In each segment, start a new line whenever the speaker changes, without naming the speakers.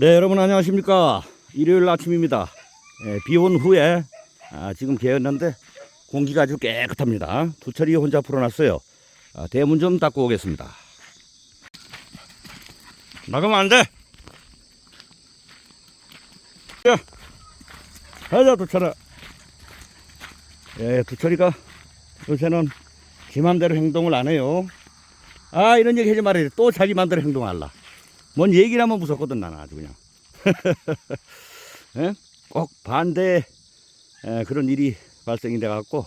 네, 여러분 안녕하십니까. 일요일 아침입니다. 예, 비온 후에 아, 지금 개었는데 공기가 아주 깨끗합니다. 두철이 혼자 풀어놨어요. 아, 대문 좀 닦고 오겠습니다. 나가면 안 돼. 야, 가자 두철아. 예, 두철이가 요새는 지 맘대로 행동을 안 해요. 아, 이런 얘기 하지 말아야 돼. 또 자기 맘대로 행동할라. 뭔 얘기를 하면 무섭거든 나는 아주 그냥 예? 꼭 반대 에, 그런 일이 발생이 돼 갖고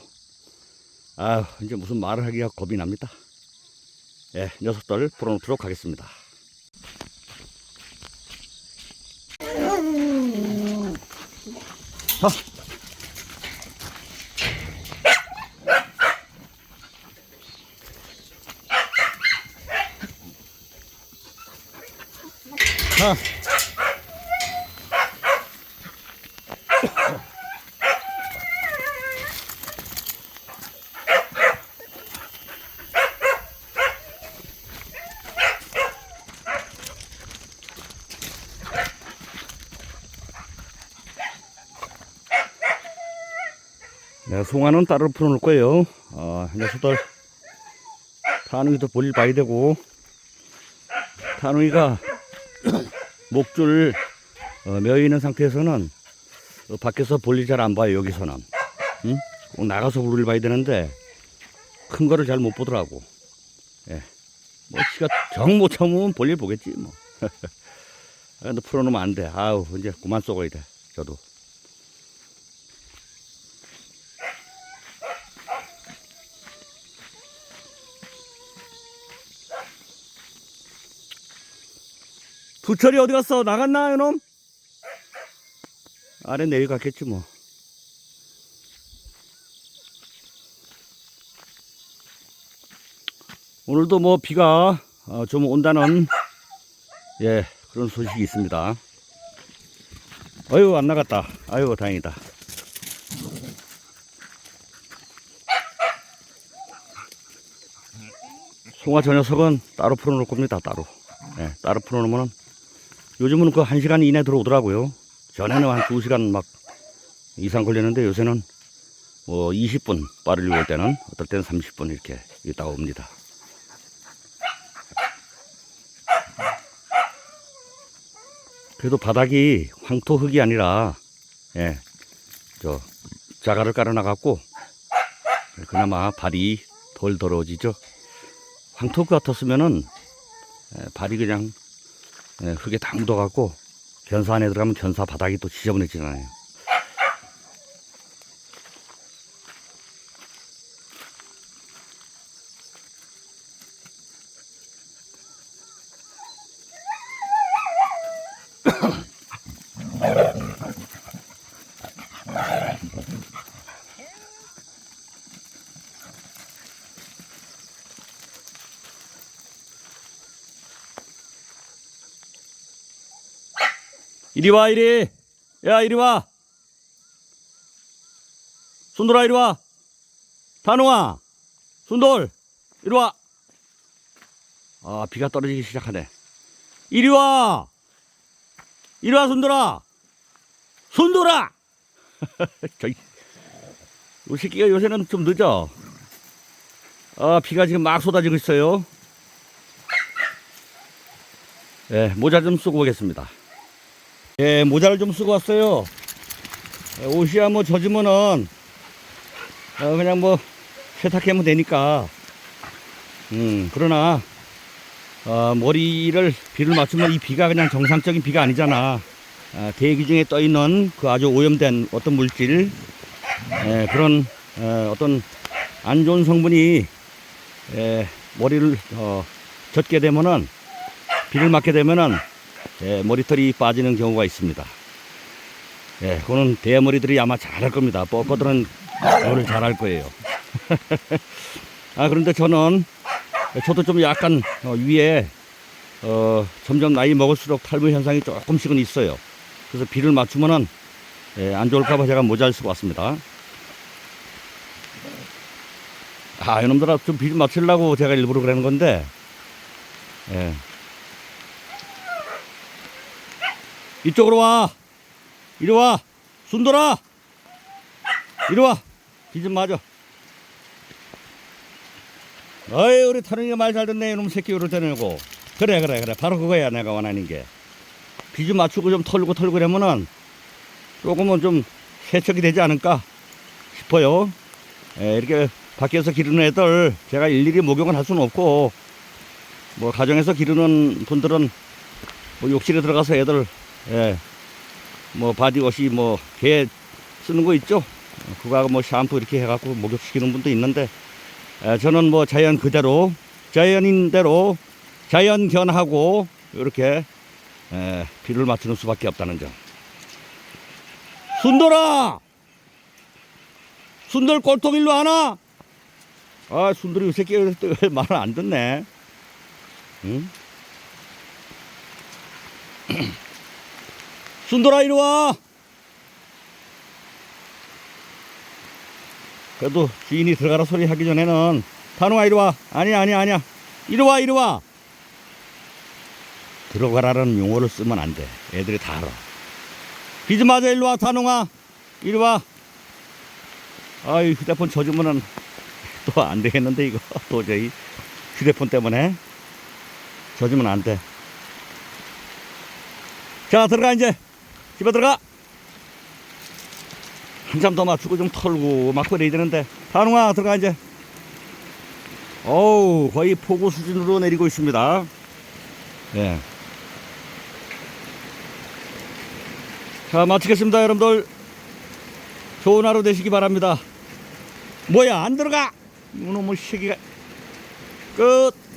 아 이제 무슨 말을 하기가 겁이 납니다 예 녀석들 풀어놓도록 하겠습니다 자. 자. 네, 송아는 따로 풀어놓을 거예요. 어, 녀석들 타누이도 볼일 봐야 되고 타누이가 목줄 어, 메어 있는 상태에서는 어, 밖에서 볼일 잘 안 봐요 여기서는. 응? 꼭 나가서 볼일 봐야 되는데 큰 거를 잘 못 보더라고. 예. 뭐 지가 정 못 참으면 볼일 보겠지 뭐. 근데 풀어놓으면 안돼. 아우 이제 그만 쏘고야 돼 저도 두철이 어디 갔어? 나갔나, 이놈? 아래 내려갔겠지, 뭐. 오늘도 뭐 비가 어, 좀 온다는, 예, 그런 소식이 있습니다. 어휴, 안 나갔다. 아유, 다행이다. 송아 저 녀석은 따로 풀어놓을 겁니다, 따로. 예, 따로 풀어놓으면 요즘은 그 1시간 이내 들어오더라고요. 전에는 한 2시간 막 이상 걸렸는데 요새는 뭐 20분 빠르게 올 때는 어떨 때는 30분 이렇게 있다가 옵니다. 그래도 바닥이 황토 흙이 아니라 예, 저 자갈을 깔아놔갖고 그나마 발이 덜 더러워지죠. 황토 같았으면은 예, 발이 그냥 예, 흙에 다 묻어갖고 견사 안에 들어가면 견사 바닥이 또 지저분해지잖아요. 이리 와 이리. 야 이리 와. 순돌아 이리 와. 단호아 순돌 이리 와아 비가 떨어지기 시작하네. 이리 와. 이리 와 순돌아. 순돌아! 저이 이 새끼가 요새는 좀 늦어. 아 비가 지금 막 쏟아지고 있어요. 예 모자 좀 쓰고 오겠습니다 예, 모자를 좀 쓰고 왔어요. 예, 옷이야 뭐 젖으면은 어, 그냥 뭐 세탁하면 되니까. 음, 그러나 어, 머리를 비를 맞추면 이 비가 그냥 정상적인 비가 아니잖아. 아, 대기 중에 떠 있는 그 아주 오염된 어떤 물질, 예, 그런 어, 어떤 안 좋은 성분이 예, 머리를 어, 젖게 되면은 비를 맞게 되면은 예, 머리털이 빠지는 경우가 있습니다. 예, 그거는 대머리들이 아마 잘할 겁니다. 뻐거들은 그거를 잘할 거예요. 아, 그런데 저는, 저도 좀 약간 어, 위에, 어, 점점 나이 먹을수록 탈모 현상이 조금씩은 있어요. 그래서 비를 맞추면은, 예, 안 좋을까봐 제가 모자를 쓰고 왔습니다. 아, 이놈들아 좀 비를 맞추려고 제가 일부러 그러는 건데, 예. 이쪽으로 와. 이리 와. 순돌아. 이리 와. 비좀 맞아. 어이, 우리 타령이가 말 잘 듣네. 이놈 새끼 이럴 때는고. 그래, 그래, 그래. 바로 그거야. 내가 원하는 게. 비 좀 맞추고 좀 털고 털고 그러면은 조금은 좀 세척이 되지 않을까 싶어요. 예, 이렇게 밖에서 기르는 애들 제가 일일이 목욕은 할 수는 없고 뭐 가정에서 기르는 분들은 뭐 욕실에 들어가서 애들 예, 뭐 바디워시 뭐 개 쓰는 거 있죠. 그거하고 뭐 샴푸 이렇게 해갖고 목욕시키는 분도 있는데 예, 저는 뭐 자연 그대로 자연인대로 자연견하고 이렇게 예, 비를 맞추는 수밖에 없다는 점. 순돌아! 순돌 꼴통 일로 하나? 아, 순돌이 이 새끼 왜 말을 안 듣네. 응? 순돌아, 이리 와! 그래도 주인이 들어가라 소리 하기 전에는 단호아 이리 와. 아니야, 아니야, 아니야. 이리 와, 이리 와. 들어가라는 용어를 쓰면 안 돼. 애들이 다 알아. 비좀 맞아, 일로 와, 단홍아. 이리 와. 아이, 휴대폰 젖으면은 또 안 되겠는데, 이거. 도저히. 휴대폰 때문에. 젖으면 안 돼. 자, 들어가, 이제. 집에 들어가. 한참 더 맞추고 좀 털고 막 그래야 되는데. 단홍아, 들어가, 이제. 어우, 거의 폭우 수준으로 내리고 있습니다. 예. 자, 마치겠습니다, 여러분들. 좋은 하루 되시기 바랍니다. 뭐야, 안 들어가! 이놈의 새끼가. 끝!